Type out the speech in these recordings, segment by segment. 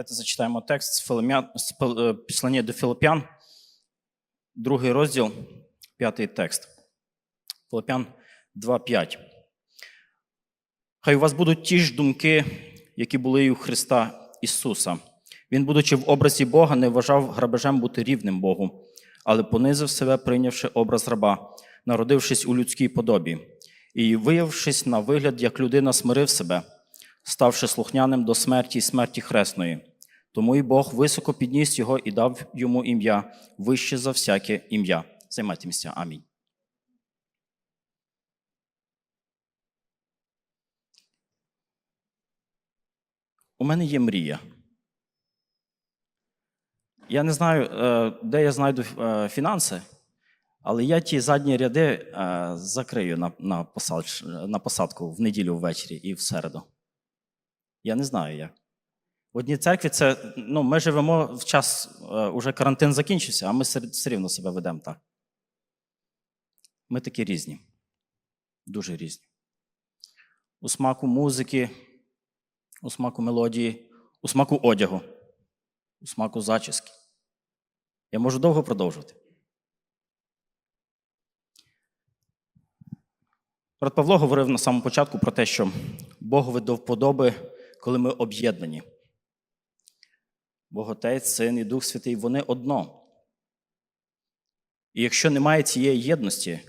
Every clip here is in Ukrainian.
Давайте зачитаємо текст з, Филим'ян, з е, до Филип'ян, другий розділ, п'ятий текст. Филип'ян 2.5. Хай у вас будуть ті ж думки, які були і у Христа Ісуса. Він, будучи в образі Бога, не вважав грабежем бути рівним Богу, але понизив себе, прийнявши образ раба, народившись у людській подобі, і, виявившись на вигляд, як людина смирив себе, ставши слухняним до смерті і смерті хресної. Тому і Бог високо підніс його і дав йому ім'я вище за всяке ім'я. Займайте місця. Амінь. У мене є мрія. Я не знаю, е, де я знайду е, фінанси, але я ті задні ряди е, закрию на, посадку в неділю ввечері і в середу. Я не знаю як. В одній церкві це, ну, ми живемо в час, е, уже карантин закінчився, а ми все, рівно себе ведемо так. Ми такі різні. Дуже різні. У смаку музики, у смаку мелодії, у смаку одягу, у смаку зачіски. Я можу довго продовжувати. Брат Павло говорив на самому початку про те, що Богові до вподоби, коли ми об'єднані. Бог Отець, Син і Дух Святий вони одно. І якщо немає цієї єдності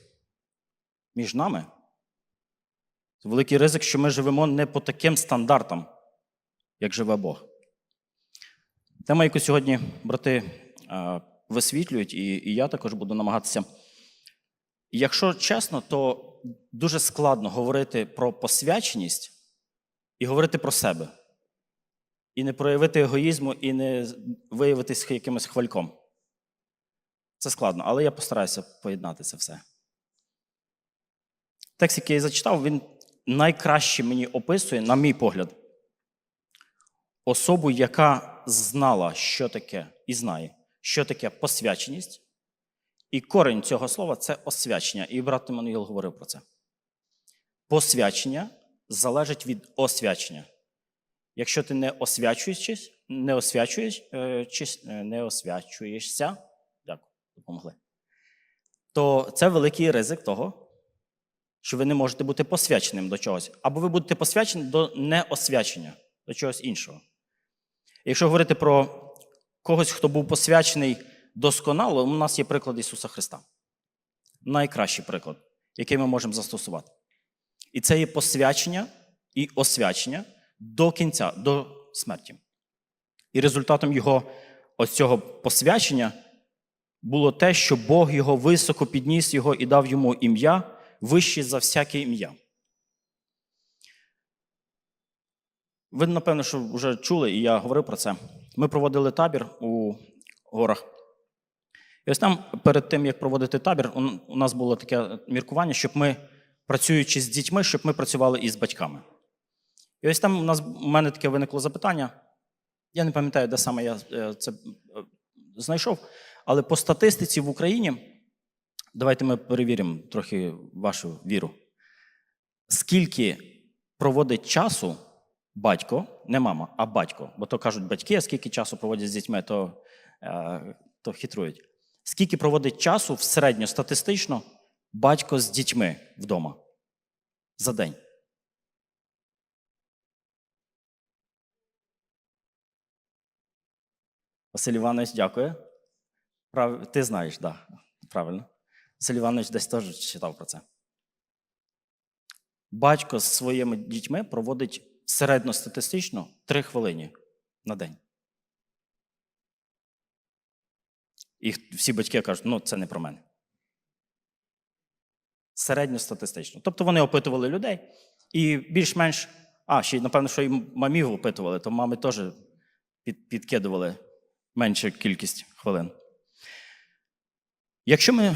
між нами, то великий ризик, що ми живемо не по таким стандартам, як живе Бог. Тема, яку сьогодні брати висвітлюють, і я також буду намагатися. Якщо чесно, то дуже складно говорити про посвяченість і говорити про себе. І не проявити егоїзму, і не виявитись якимось хвальком. Це складно, але я постараюся поєднати це все. Текст, який я зачитав, він найкраще мені описує, на мій погляд, особу, яка знала, що таке, і знає, що таке посвяченість. І корень цього слова це освячення. І брат Еммануїл говорив про це. Посвячення залежить від освячення. Якщо ти не освячуєшся, не освячуєш, е, не освячуєшся, дякую, допомогли, то це великий ризик того, що ви не можете бути посвяченим до чогось. Або ви будете посвячені до неосвячення, до чогось іншого. Якщо говорити про когось, хто був посвячений досконало, у нас є приклад Ісуса Христа. Найкращий приклад, який ми можемо застосувати. І це є посвячення і освячення до кінця, до смерті. І результатом його ось цього посвячення було те, що Бог його високо підніс його і дав йому ім'я вище за всяке ім'я. Ви, напевно, що вже чули, і я говорив про це. Ми проводили табір у горах. І ось там, перед тим, як проводити табір, у- нас було таке міркування, щоб ми, працюючи з дітьми, щоб ми працювали із батьками. І ось там у нас у мене таке виникло запитання. Я не пам'ятаю, де саме я е, це е, знайшов, але по статистиці в Україні, давайте ми перевіримо трохи вашу віру. Скільки проводить часу батько, не мама, а батько, бо то кажуть батьки, а скільки часу проводять з дітьми, то, е, то хитрують. Скільки проводить часу в середньостатистично батько з дітьми вдома за день? Василь Іванович, дякую. Прав... Ти знаєш, так, да, правильно. Василь Іванович десь теж читав про це. Батько з своїми дітьми проводить середньостатистично 3 хвилини на день. І всі батьки кажуть, ну це не про мене. Середньостатистично. Тобто вони опитували людей і більш-менш. А, ще напевно, що і мамів опитували, то мами теж під, підкидували меншу кількість хвилин. Якщо ми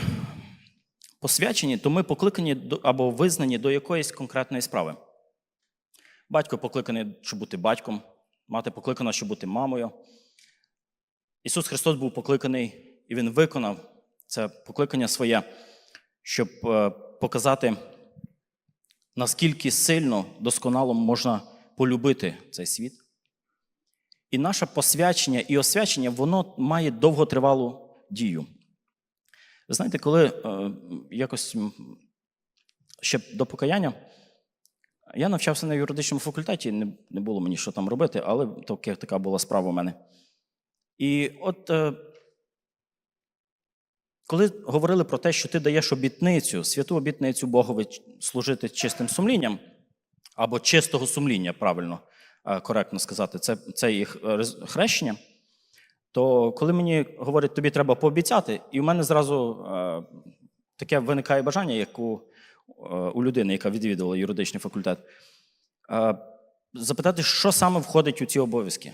посвячені, то ми покликані або визнані до якоїсь конкретної справи. Батько покликаний, щоб бути батьком, мати покликана, щоб бути мамою. Ісус Христос був покликаний, і Він виконав це покликання своє, щоб е, показати, наскільки сильно, досконало можна полюбити цей світ. І наше посвячення і освячення, воно має довготривалу дію. Ви знаєте, коли е, якось ще до покаяння, я навчався на юридичному факультеті, не, не було мені що там робити, але таке, така була справа у мене. І от е, коли говорили про те, що ти даєш обітницю, святу обітницю Богові служити чистим сумлінням, або чистого сумління, правильно, коректно сказати, це, це їх е, хрещення, то коли мені говорять, тобі треба пообіцяти, і в мене зразу е, таке виникає бажання, як у, е, у людини, яка відвідувала юридичний факультет, е, запитати, що саме входить у ці обов'язки.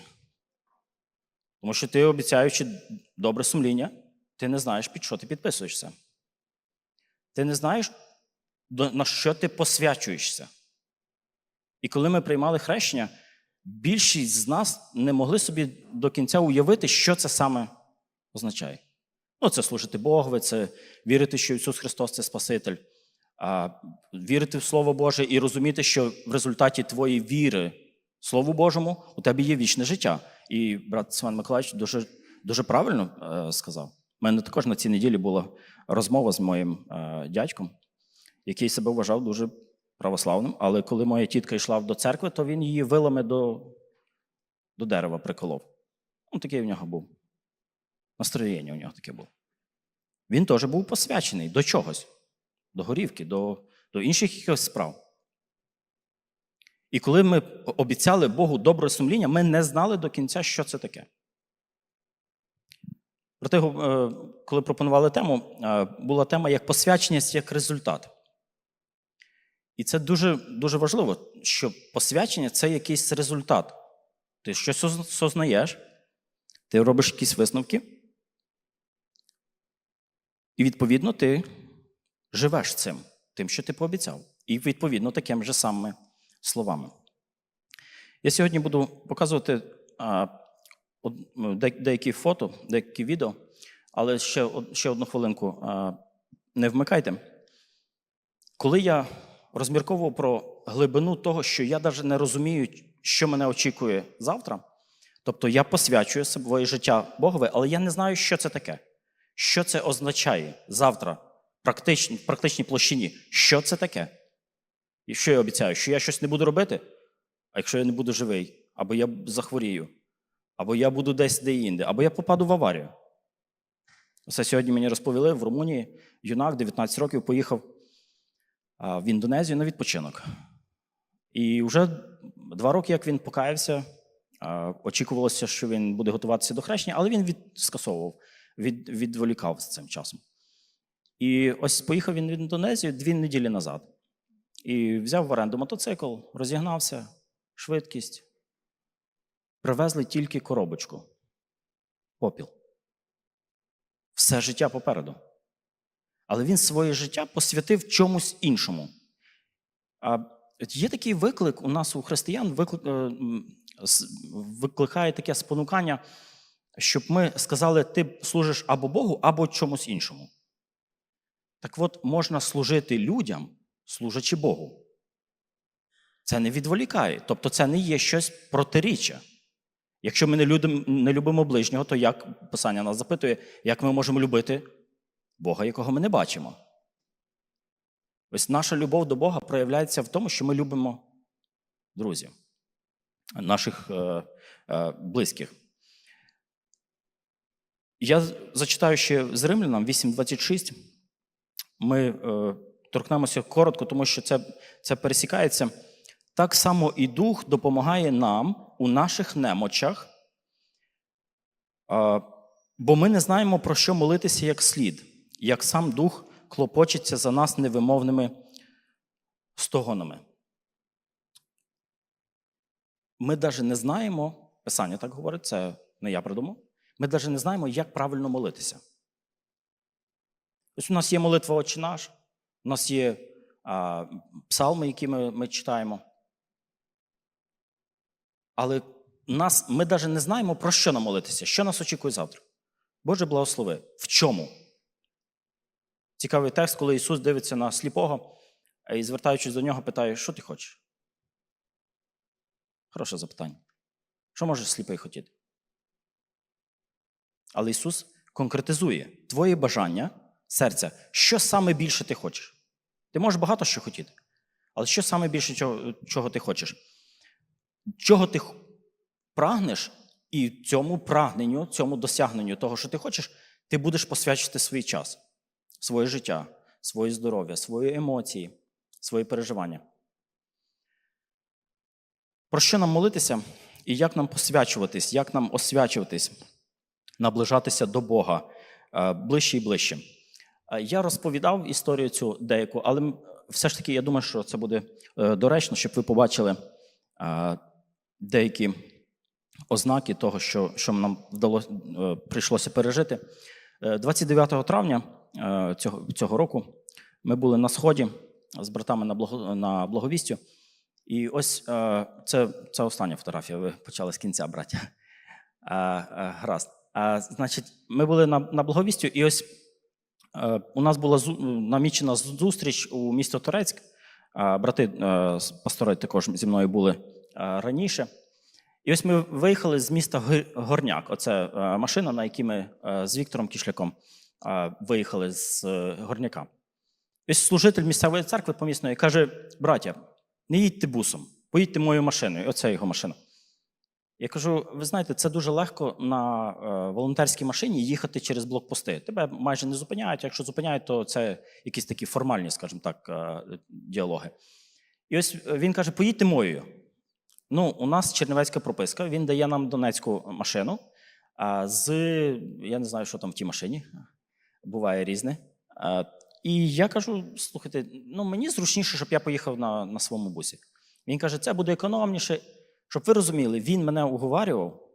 Тому що ти, обіцяючи добре сумління, ти не знаєш, під що ти підписуєшся. Ти не знаєш, на що ти посвячуєшся. І коли ми приймали хрещення, більшість з нас не могли собі до кінця уявити, що це саме означає. Ну, це служити Богові, це вірити, що Ісус Христос це Спаситель, а, вірити в Слово Боже і розуміти, що в результаті твоєї віри Слову Божому у тебе є вічне життя. І брат Свен Миколаївич дуже, дуже правильно е, сказав. У мене також на цій неділі була розмова з моїм е, дядьком, який себе вважав дуже православним, але коли моя тітка йшла до церкви, то він її вилами до, до дерева приколов. Ну, такий в нього був. Настроєння у нього таке було. Він теж був посвячений до чогось, до горівки, до, до інших якихось справ. І коли ми обіцяли Богу добре сумління, ми не знали до кінця, що це таке. Проте, е, коли пропонували тему, е, була тема як посвяченість як результат. І це дуже, дуже важливо, що посвячення це якийсь результат. Ти щось оз- сознаєш, ти робиш якісь висновки, і відповідно ти живеш цим, тим, що ти пообіцяв. І відповідно такими же самими словами. Я сьогодні буду показувати а, деякі фото, деякі відео, але ще, ще одну хвилинку а, не вмикайте. Коли я розмірковував про глибину того, що я навіть не розумію, що мене очікує завтра, тобто я посвячую своє життя Богові, але я не знаю, що це таке. Що це означає завтра в практичній площині? Що це таке? І що я обіцяю? Що я щось не буду робити? А якщо я не буду живий, або я захворію, або я буду десь де-інде, або я попаду в аварію. Це сьогодні мені розповіли в Румунії юнак 19 років поїхав в Індонезію на відпочинок. І вже два роки, як він покаявся, очікувалося, що він буде готуватися до хрещення, але він від, скасовував, від, відволікав з цим часом. І ось поїхав він в Індонезію дві неділі назад. І взяв в оренду мотоцикл, розігнався, швидкість. Привезли тільки коробочку. Попіл. Все життя попереду. Але він своє життя посвятив чомусь іншому. А є такий виклик у нас у християн, виклик, е, викликає таке спонукання, щоб ми сказали, ти служиш або Богу, або чомусь іншому. Так от можна служити людям, служачи Богу. Це не відволікає. Тобто це не є щось протиріччя. Якщо ми не любимо ближнього, то як Писання нас запитує, як ми можемо любити Бога, якого ми не бачимо? Ось наша любов до Бога проявляється в тому, що ми любимо друзів, наших е, е, близьких. Я зачитаю ще з Римлянам 8.26. Ми е, торкнемося коротко, тому що це, це пересікається. Так само і Дух допомагає нам у наших немочах, а, бо ми не знаємо, про що молитися як слід, як сам Дух клопочеться за нас невимовними стогонами. Ми навіть не знаємо, Писання так говорить, це не я придумав. Ми навіть не знаємо, як правильно молитися. Ось у нас є молитва «Отче наш», у нас є а, псалми, які ми, ми читаємо. Але нас, ми навіть не знаємо, про що нам молитися, що нас очікує завтра. Боже благослови. В чому? Цікавий текст, коли Ісус дивиться на сліпого і, звертаючись до нього, питає, що ти хочеш? Хороше запитання. Що може сліпий хотіти? Але Ісус конкретизує твоє бажання серця, що саме більше ти хочеш. Ти можеш багато що хотіти, але що саме більше чого, чого ти хочеш? Чого ти прагнеш, і цьому прагненню, цьому досягненню того, що ти хочеш, ти будеш посвячувати свій час, своє життя, своє здоров'я, свої емоції, свої переживання. Про що нам молитися і як нам посвячуватись, як нам освячуватись, наближатися до Бога е, ближче і ближче. Е, Я розповідав історію цю деяку, але все ж таки я думаю, що це буде е, доречно, щоб ви побачили деякі ознаки того, що, що нам вдалося, прийшлося пережити. Е, 29 травня цього, цього року ми були на сході з братами на, благо, на благовістю. І ось е, це, це остання фотографія. Ви почали з кінця, браття. Е, е, гаразд. Е, значить, ми були на, на благовістю, і ось е, у нас була намічена зустріч у місто Торецьк. Е, брати е, пастори також зі мною були е, раніше. І ось ми виїхали з міста Горняк. Оце е, машина, на якій ми е, з Віктором Кішляком е, виїхали з е, Горняка. Ось служитель місцевої церкви помісної каже: браття, не їдьте бусом, поїдьте моєю машиною. Оце його машина. Я кажу: ви знаєте, це дуже легко на е, волонтерській машині їхати через блокпости. Тебе майже не зупиняють. Якщо зупиняють, то це якісь такі формальні, скажімо так, е, діалоги. І ось він каже: поїдьте моєю. Ну, у нас чернівецька прописка, він дає нам донецьку машину. А з я не знаю, що там в тій машині. Буває різне. І я кажу: слухайте, ну мені зручніше, щоб я поїхав на, на своєму бусі. Він каже, це буде економніше. Щоб ви розуміли, він мене уговарював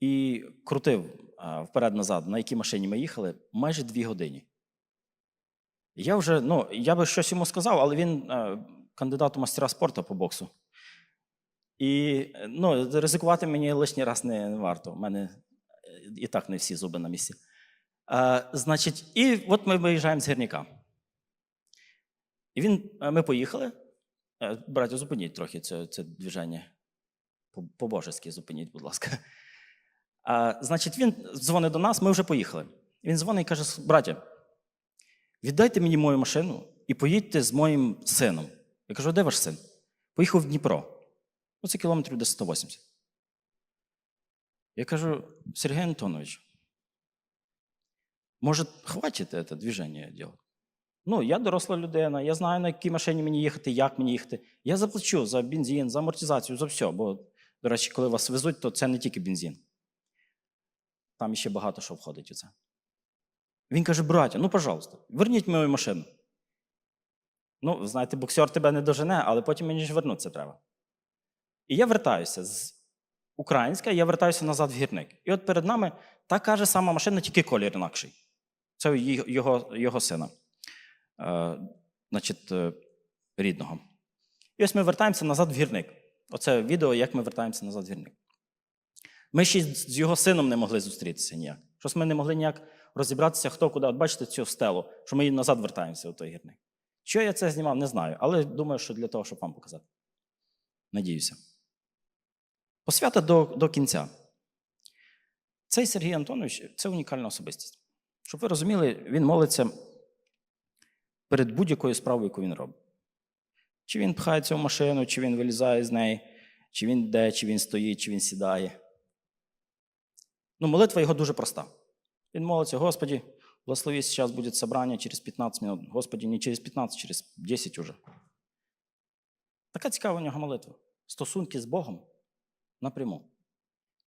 і крутив вперед-назад, на якій машині ми їхали, майже дві години. Я вже, ну, я би щось йому сказав, але він кандидат у мастера спорту по боксу. І ну, ризикувати мені лишній раз не, не варто. У мене е, і так не всі зуби на місці. Е, значить, і от ми виїжджаємо з гірника. І він, е, ми поїхали. Е, Браття, зупиніть трохи це, це движення. По- По-божески зупиніть, будь ласка. А, значить, він дзвонить до нас, ми вже поїхали. Він дзвонить і каже: браття, віддайте мені мою машину і поїдьте з моїм сином. Я кажу, де ваш син? Поїхав в Дніпро. Ну, це кілометрів десь 180. Я кажу, Сергій Антонович, може, хватить це движення делать? Ну, я доросла людина, я знаю, на якій машині мені їхати, як мені їхати. Я заплачу за бензин, за амортизацію, за все. Бо, до речі, коли вас везуть, то це не тільки бензин. Там ще багато що входить у це. Він каже: браття, ну, пожалуйста, верніть мою машину. Ну, знаєте, боксер тебе не дожене, але потім мені ж вернутися треба. І я вертаюся з Українська, я вертаюся назад в гірник. І от перед нами така ж сама машина, тільки колір інакший. Це його, його сина, е, значить, е, рідного. І ось ми вертаємося назад в гірник. Оце відео, як ми вертаємося назад в гірник. Ми ще з його сином не могли зустрітися ніяк. Щось ми не могли ніяк розібратися, хто куди. От бачите цю стелу, що ми назад вертаємося у той гірник. Що я це знімав, не знаю, але думаю, що для того, щоб вам показати. Надіюся. Посвята до, до кінця. Цей Сергій Антонович це унікальна особистість. Щоб ви розуміли, він молиться перед будь-якою справою, яку він робить. Чи він пхається в машину, чи він вилізає з неї, чи він йде, чи він стоїть, чи він сідає. Ну, молитва його дуже проста. Він молиться, Господі, благослови, зараз буде собрання через 15 минут. Господі, не через 15, через 10 уже. Така цікава у нього молитва. Стосунки з Богом напряму.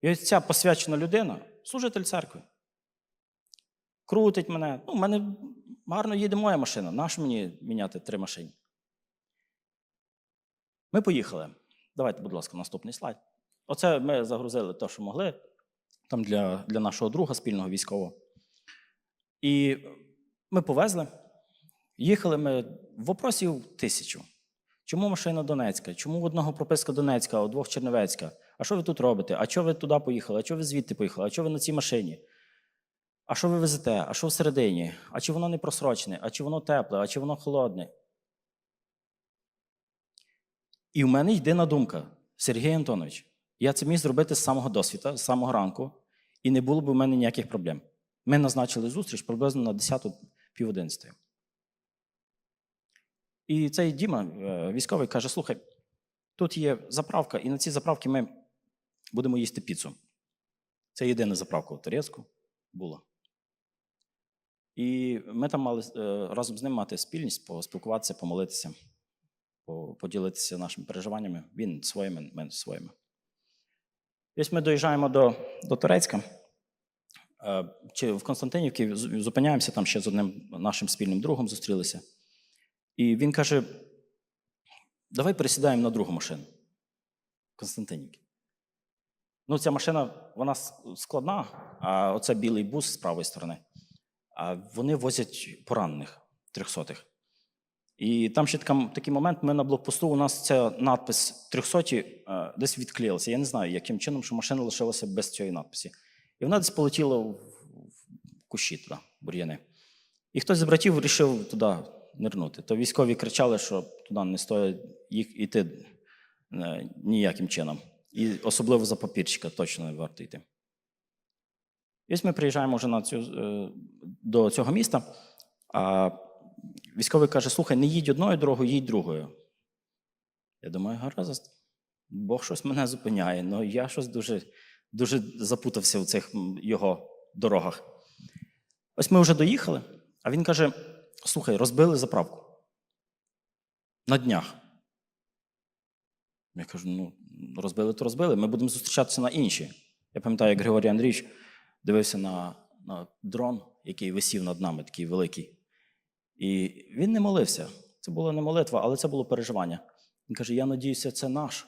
І ось ця посвячена людина, служитель церкви. Крутить мене. Ну, в мене гарно їде моя машина. Нащо мені міняти три машини? Ми поїхали. Давайте, будь ласка, наступний слайд. Оце ми загрузили те, що могли, там для, для нашого друга спільного військового. І ми повезли. Їхали ми вопросів тисячу. Чому машина Донецька? Чому в одного прописка Донецька, а у двох Чернівецька? А що ви тут робите? А чого ви туди поїхали? А чого ви звідти поїхали? А чого ви на цій машині? А що ви везете? А що всередині? А чи воно не просрочене? А чи воно тепле? А чи воно холодне? І в мене єдина думка: Сергій Антонович, Я це міг зробити з самого досвіта, з самого ранку, і не було б у мене ніяких проблем. Ми назначили зустріч приблизно на 10 пів 11. І цей Діма, е, військовий, каже: слухай, тут є заправка, і на цій заправці ми будемо їсти піцу. Це єдина заправка в Торецьку була. І ми там мали е, разом з ним мати спільність, поспілкуватися, помолитися, поділитися нашими переживаннями. Він своїми, ми своїми. І ось ми доїжджаємо до, до Турецька. Е, Чи в Константинівці зупиняємося там ще з одним нашим спільним другом зустрілися. І він каже: давай пересідаємо на другу машину. Константинівки. Ну, ця машина, вона складна, а оце білий бус з правої сторони. А вони возять поранених трьохсотих. І там ще такий момент, ми на блокпосту, у нас ця надпис 300 е, десь відклеїлася. Я не знаю, яким чином, що машина лишилася без цієї надписі. І вона десь полетіла в, в кущі туди, бур'яни. І хтось з братів вирішив туди нирнути. То військові кричали, що туди не стоїть їх іти е, ніяким чином. І особливо за папірчика точно не варто йти. І ось ми приїжджаємо вже на цю, е, до цього міста. А військовий каже: слухай, не їдь одною дорогою, їдь другою. Я думаю, гаразд, Бог щось мене зупиняє, але я щось дуже, дуже запутався в цих його дорогах. Ось ми вже доїхали, а він каже: слухай, розбили заправку. На днях. Я кажу: ну, розбили, то розбили. Ми будемо зустрічатися на інші. Я пам'ятаю, як Григорій Андрійович дивився на, на дрон, який висів над нами, такий великий. І він не молився. Це була не молитва, але це було переживання. Він каже: Я надіюся, це наш.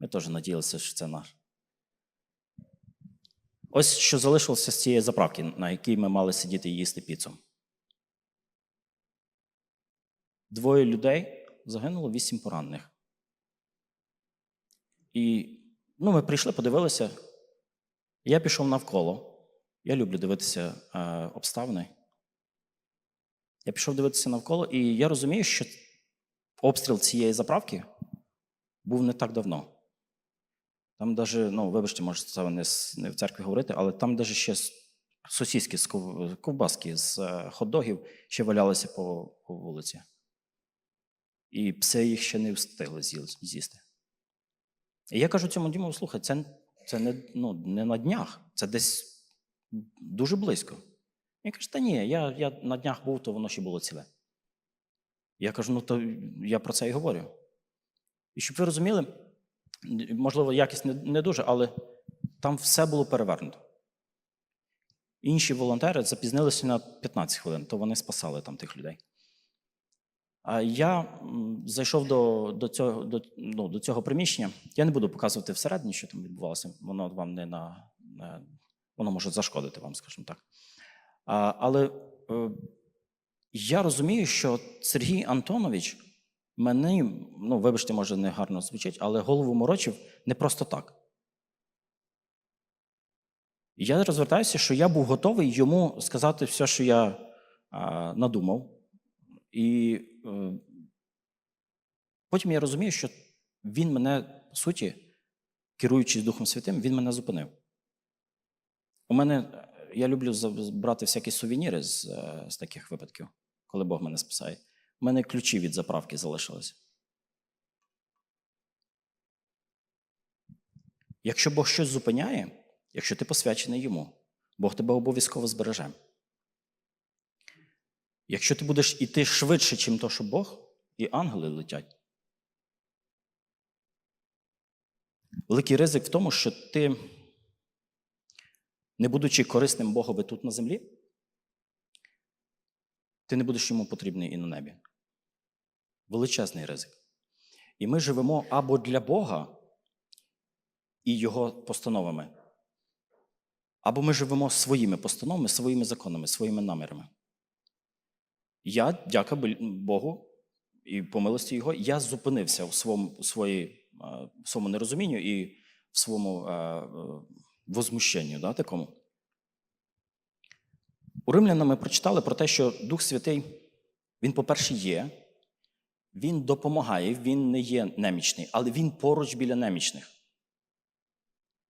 Ми теж надіялися, що це наш. Ось що залишилося з цієї заправки, на якій ми мали сидіти і їсти піцу. Двоє людей загинуло, вісім поранених. І ну, ми прийшли, подивилися. Я пішов навколо. Я люблю дивитися е, обставини. Я пішов дивитися навколо, і я розумію, що обстріл цієї заправки був не так давно. Там даже, ну, вибачте, може, це не, не в церкві говорити, але там даже ще с- з ковбаски з е, хот-догів ще валялися по, по вулиці. І пси їх ще не встигли з'їсти. І я кажу цьому Діму, слухай, це, це не, ну, не на днях, це десь дуже близько. Він каже, та ні, я, я на днях був, то воно ще було ціле. Я кажу, ну то я про це і говорю. І щоб ви розуміли, можливо, якість не, не дуже, але там все було перевернуто. Інші волонтери запізнилися на 15 хвилин, то вони спасали там тих людей. Я зайшов до, до, цього, до, ну, до цього приміщення. Я не буду показувати всередині, що там відбувалося. Воно вам не на, на воно може зашкодити вам, скажімо так. А, але е, я розумію, що Сергій Антонович мені, ну, вибачте, може, не гарно звучить, але голову морочив не просто так. Я розвертаюся, що я був готовий йому сказати все, що я а, надумав. І е, потім я розумію, що він мене, по суті, керуючись Духом Святим, він мене зупинив. У мене е, я люблю брати всякі сувеніри з, е, з таких випадків, коли Бог мене спасає. У мене ключі від заправки залишилися. Якщо Бог щось зупиняє, якщо ти посвячений йому, Бог тебе обов'язково збереже. Якщо ти будеш іти швидше, чим то, що Бог, і ангели летять. Великий ризик в тому, що ти, не будучи корисним Богові тут на землі, ти не будеш йому потрібний і на небі. Величезний ризик. І ми живемо або для Бога і Його постановами, або ми живемо своїми постановами, своїми законами, своїми намірами. Я, дяка Богу і по милості Його, я зупинився в своєму, у своїй, е, в своєму нерозумінню і в своєму е, возмущенню да, такому. У римлянам ми прочитали про те, що Дух Святий, він, по-перше, є, він допомагає, він не є немічний, але він поруч біля немічних.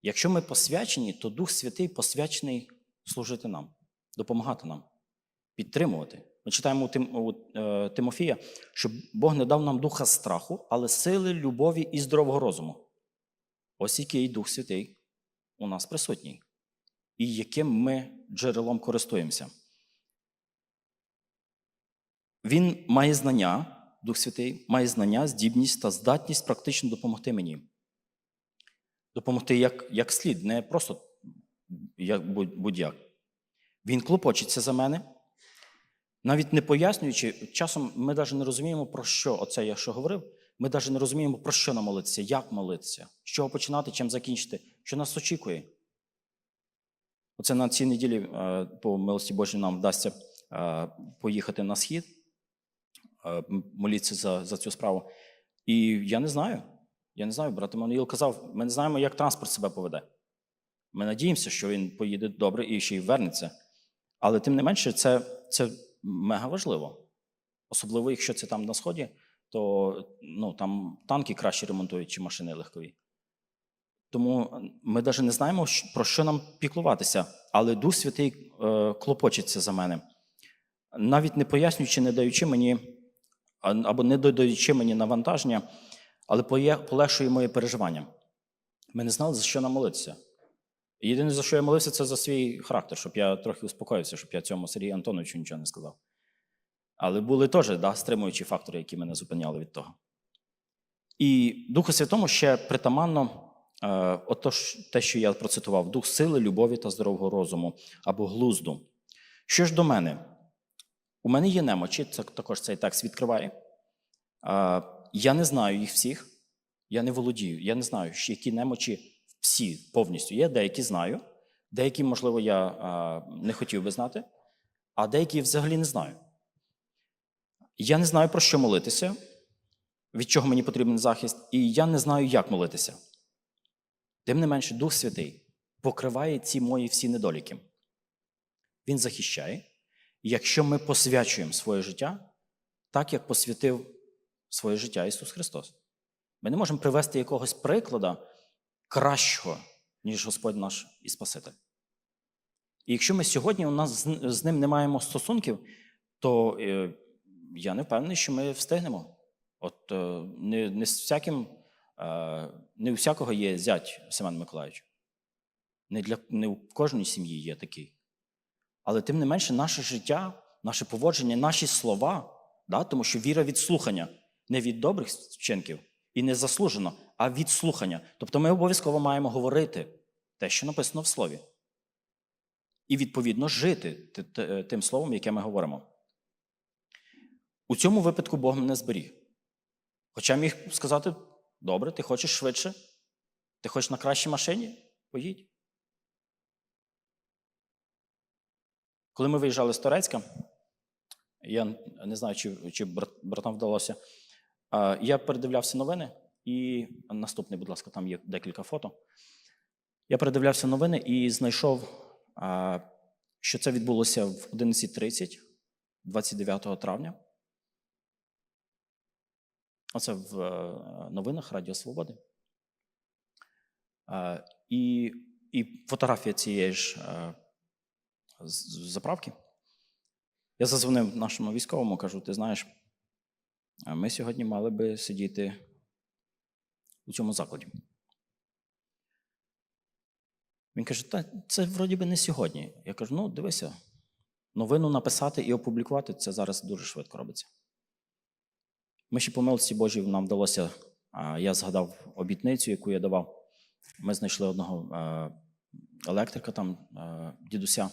Якщо ми посвячені, то Дух Святий посвячений служити нам, допомагати нам, підтримувати. Ми читаємо у, е, Тимофія, що Бог не дав нам духа страху, але сили, любові і здорового розуму. Ось який Дух Святий у нас присутній, і яким ми джерелом користуємося. Він має знання, Дух Святий, має знання, здібність та здатність практично допомогти мені. Допомогти як, як слід, не просто як будь- будь-як. Він клопочеться за мене, навіть не пояснюючи, часом ми навіть не розуміємо, про що оце я що говорив. Ми навіть не розуміємо, про що нам молитися, як молитися, з чого починати, чим закінчити, що нас очікує. Оце на цій неділі, е, по милості Божій, нам вдасться е, поїхати на схід, е, молитися за, за цю справу. І я не знаю. Я не знаю, брат Еммануїл казав, ми не знаємо, як транспорт себе поведе. Ми надіємося, що він поїде добре і ще й вернеться. Але тим не менше, це, це мега важливо. Особливо, якщо це там на сході, то ну, там танки краще ремонтують, чи машини легкові. Тому ми навіть не знаємо, про що нам піклуватися, але Дух Святий е, клопочеться за мене, навіть не пояснюючи, не даючи мені або не додаючи мені навантаження, але полегшує моє переживання. Ми не знали, за що нам молитися. Єдине, за що я молився, це за свій характер, щоб я трохи успокоївся, щоб я цьому Сергію Антоновичу нічого не сказав. Але були теж да, стримуючі фактори, які мене зупиняли від того. І Духу Святому ще притаманно е, отож, те, що я процитував: дух сили, любові та здорового розуму або глузду. Що ж до мене? У мене є немочі, це також цей текст відкриває. Е, я не знаю їх всіх, я не володію, я не знаю, які немочі всі повністю є. Деякі знаю, деякі, можливо, я не хотів би знати, а деякі взагалі не знаю. Я не знаю, про що молитися, від чого мені потрібен захист, і я не знаю, як молитися. Тим не менше, Дух Святий покриває ці мої всі недоліки. Він захищає. Якщо ми посвячуємо своє життя, так як посвятив своє життя Ісус Христос, ми не можемо привести якогось прикладу кращого, ніж Господь наш і Спаситель. І якщо ми сьогодні у нас з, ним не маємо стосунків, то е, я не впевнений, що ми встигнемо. От е, не, не з всяким, е, не у всякого є зять Семен Миколаївич. Не, для, не у кожної сім'ї є такий. Але тим не менше, наше життя, наше поводження, наші слова, да, тому що віра від слухання, не від добрих вчинків і не заслужено, а від слухання. Тобто ми обов'язково маємо говорити те, що написано в слові. І відповідно жити т- тим словом, яке ми говоримо. У цьому випадку Бог мене зберіг. Хоча міг сказати: добре, ти хочеш швидше, ти хочеш на кращій машині? Поїдь. Коли ми виїжджали з Турецька, я не знаю, чи, чи брат- братам вдалося. Я передивлявся новини, і наступний, будь ласка, там є декілька фото. Я передивлявся новини і знайшов, що це відбулося в 11.30, 29 травня. Оце в е, новинах Радіо Свободи. І, і фотографія цієї ж е, заправки. Я зазвонив нашому військовому, кажу: ти знаєш, ми сьогодні мали би сидіти у цьому закладі. Він каже: Та це вроді би не сьогодні. Я кажу: ну, дивися, новину написати і опублікувати це зараз дуже швидко робиться. Ми ще по милості Божій нам вдалося, я згадав обітницю, яку я давав. Ми знайшли одного електрика, там, дідуся,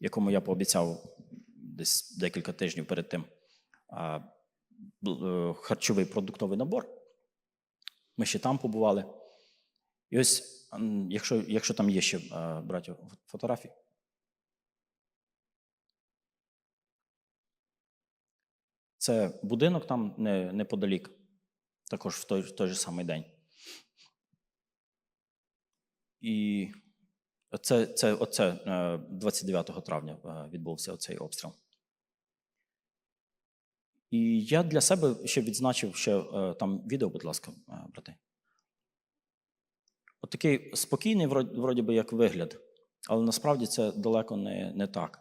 якому я пообіцяв десь декілька тижнів перед тим е, харчовий продуктовий набор. Ми ще там побували. І ось, якщо, якщо там є ще е, браття фотографії. Це будинок там не, неподалік, також в той, в той же самий день. І це, це, оце е, 29 травня е, відбувся оцей обстріл. І я для себе ще відзначив ще е, там відео, будь ласка, е, брати. От такий спокійний, вроді, би, як вигляд, але насправді це далеко не, не так.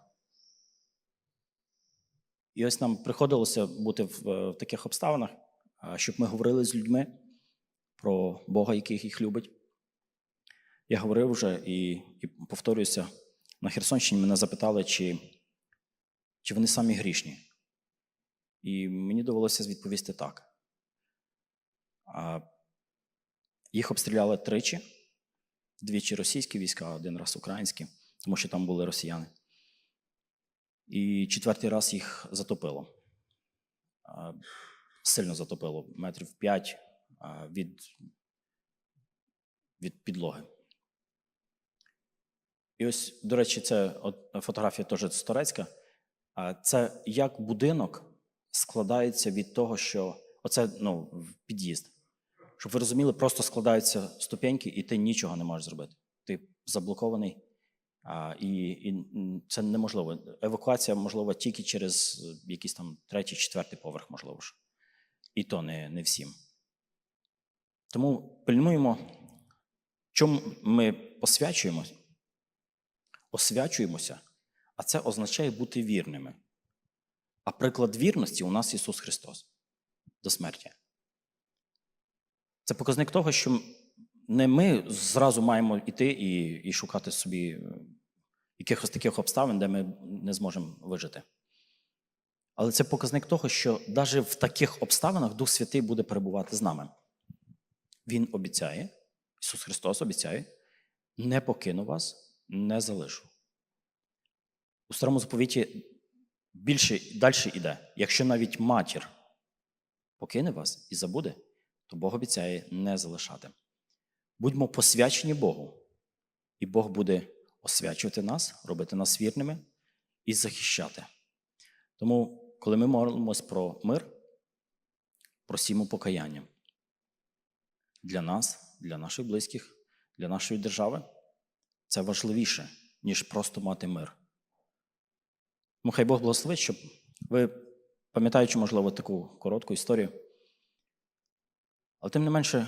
І ось нам приходилося бути в, е, в таких обставинах, щоб ми говорили з людьми про Бога, який їх любить. Я говорив вже і, і повторююся, на Херсонщині мене запитали, чи, чи вони самі грішні. І мені довелося відповісти так. Їх обстріляли тричі, двічі російські війська, один раз українські, тому що там були росіяни. І четвертий раз їх затопило. Сильно затопило, метрів п'ять від, від підлоги. І ось, до речі, це от, фотографія теж з Торецька. Це як будинок складається від того, що оце ну, під'їзд. Щоб ви розуміли, просто складаються ступеньки, і ти нічого не можеш зробити. Ти заблокований, а, і, і це неможливо. Евакуація можлива тільки через е, якийсь там третій, четвертий поверх, можливо. ж. І то не, не всім. Тому пильнуємо, чому ми посвячуємось, освячуємося, а це означає бути вірними. А приклад вірності у нас Ісус Христос до смерті. Це показник того, що не ми зразу маємо йти і, і шукати собі е, якихось таких обставин, де ми не зможемо вижити. Але це показник того, що навіть в таких обставинах Дух Святий буде перебувати з нами. Він обіцяє, Ісус Христос обіцяє, не покину вас, не залишу. У старому заповіті більше далі йде. Якщо навіть матір покине вас і забуде, то Бог обіцяє не залишати. Будьмо посвячені Богу, і Бог буде освячувати нас, робити нас вірними і захищати. Тому, коли ми молимось про мир, просімо покаяння для нас, для наших близьких, для нашої держави, це важливіше, ніж просто мати мир. Тому хай Бог благословить, щоб ви, пам'ятаючи, можливо, таку коротку історію, але тим не менше,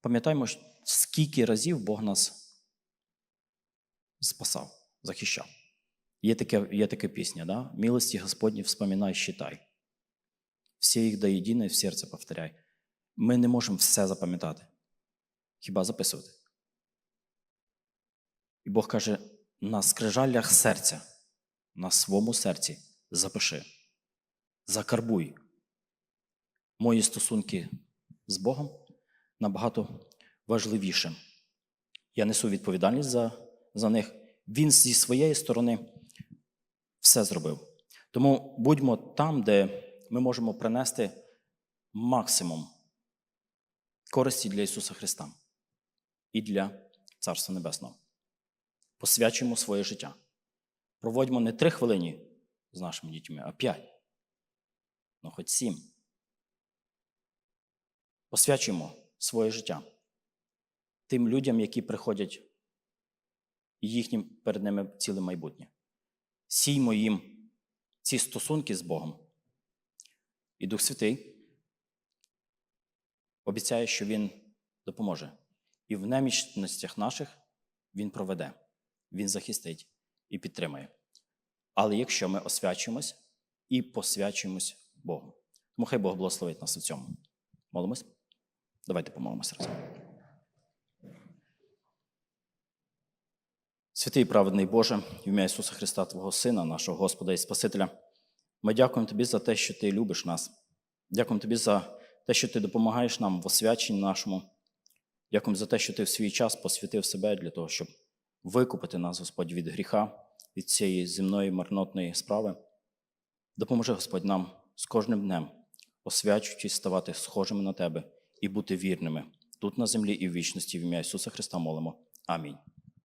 пам'ятаємо, скільки разів Бог нас спасав, захищав. Є таке, є така пісня, да? «Милості Господні вспоминай, считай. Всі їх до єдине в серце повторяй. Ми не можемо все запам'ятати. Хіба записувати? І Бог каже: на скрижалях серця, на своєму серці запиши, закарбуй мої стосунки з Богом набагато важливіше. Я несу відповідальність за, за них. Він зі своєї сторони все зробив. Тому будьмо там, де ми можемо принести максимум користі для Ісуса Христа і для Царства Небесного. Посвячуємо своє життя. Проводьмо не три хвилини з нашими дітьми, а п'ять. Ну, хоч сім. Посвячуємо своє життя тим людям, які приходять, і їхнім перед ними ціле майбутнє. Сіймо їм ці стосунки з Богом. І Дух Святий обіцяє, що Він допоможе. І в немічностях наших Він проведе, Він захистить і підтримає. Але якщо ми освячуємось і посвячуємось Богу. Тому хай Бог благословить нас у цьому. Молимось? Давайте помолимося разом. Святий праведний Боже, в ім'я Ісуса Христа, Твого Сина, нашого Господа і Спасителя, ми дякуємо Тобі за те, що Ти любиш нас. Дякуємо Тобі за те, що Ти допомагаєш нам в освяченні нашому. Дякуємо за те, що Ти в свій час посвятив себе для того, щоб викупити нас, Господь, від гріха, від цієї земної марнотної справи. Допоможи, Господь, нам з кожним днем освячуючись, ставати схожими на Тебе і бути вірними тут на землі і в вічності в ім'я Ісуса Христа молимо. Амінь.